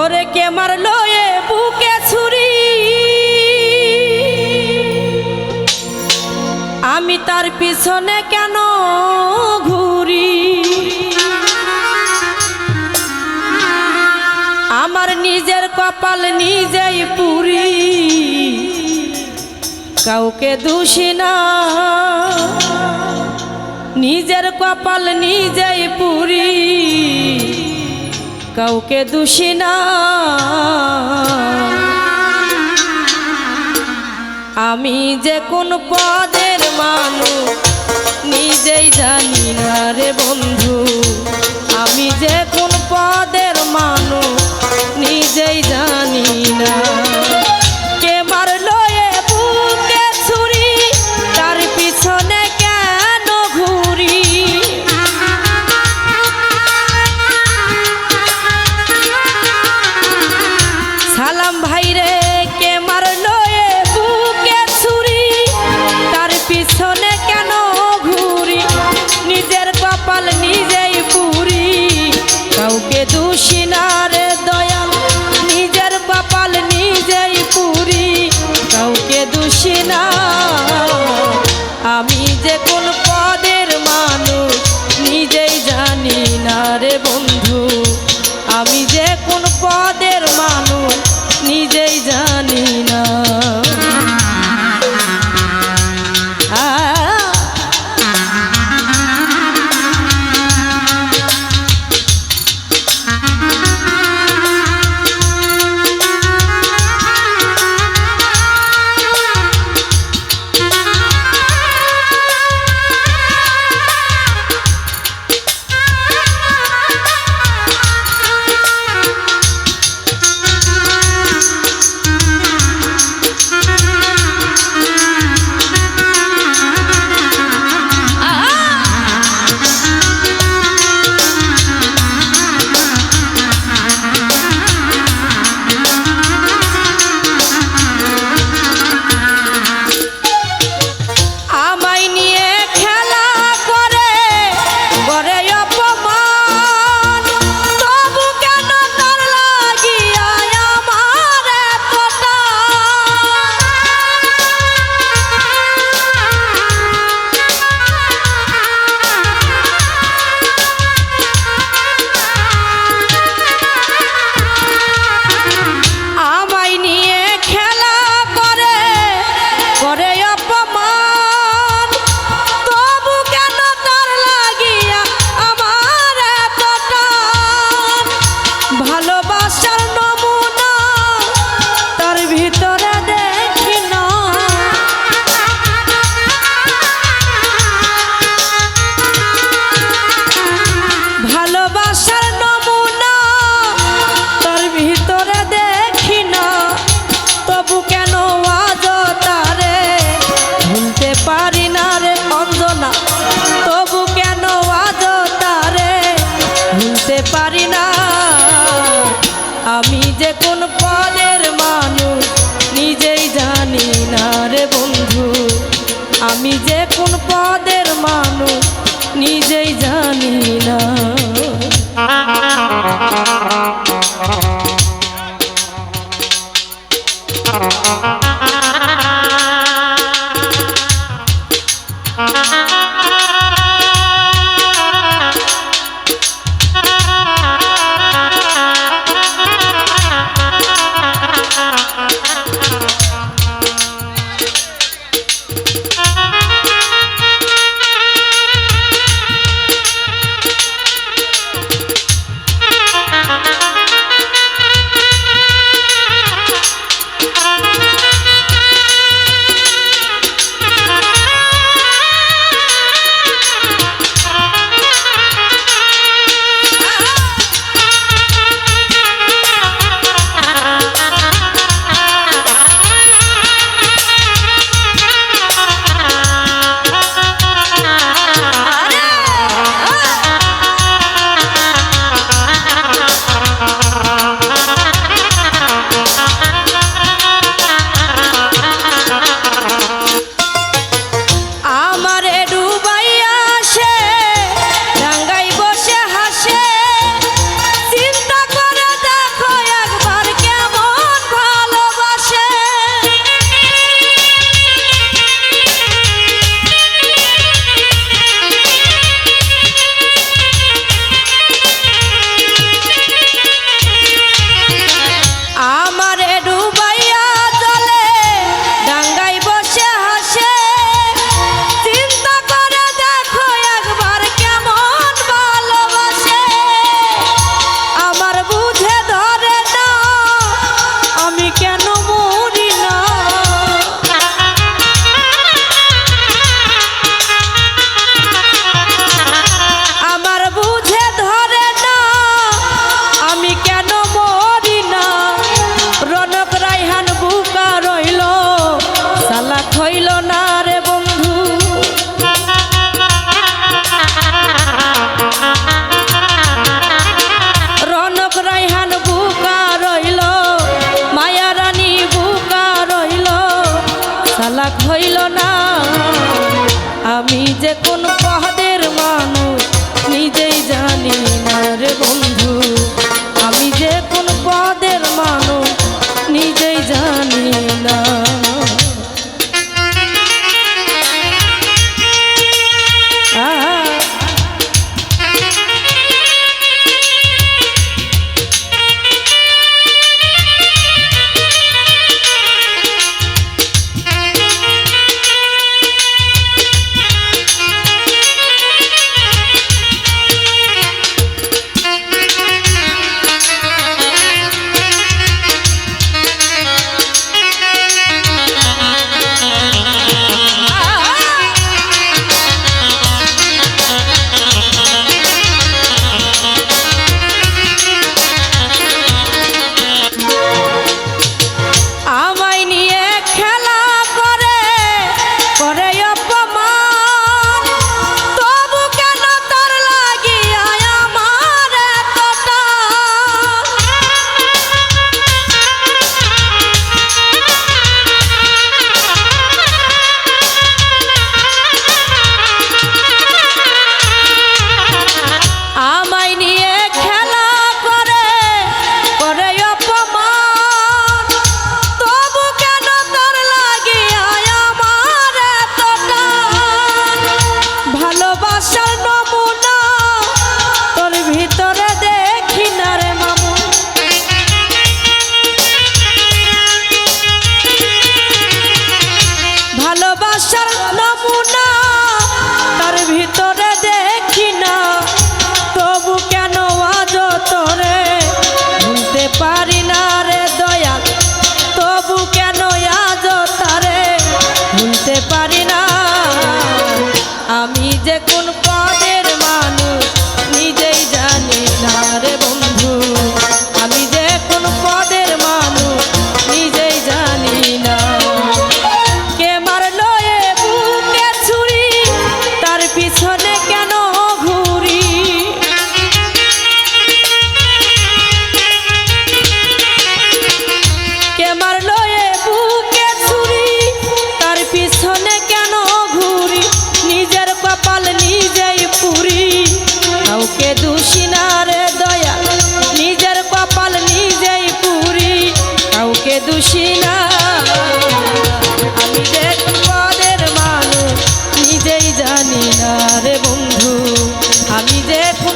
ওরে কে মারলো এ বুকে ছুরি? আমি তার পিছনে কেন ঘুরি? আমার নিজের কপাল নিজেই পুরি। কাউকে দোষী না। নিজের কপাল নিজেই পুরি। কাউকে দোষী না। আমি যে কোন পদের মানুষ, নিজেই জানি না রে বন্ধু। আমি যে কোন পদের মানুষ, নিজেই জানি না। না রে বন্ধু আমি যে কোন পদের মানুষ নিজেই জানি ভুলতে পারি না। আমি যে কোন পদের মানুষ, নিজেই জানি না রে বন্ধু। আমি যে কোন পদের মানুষ, নিজেই জানি না। He did.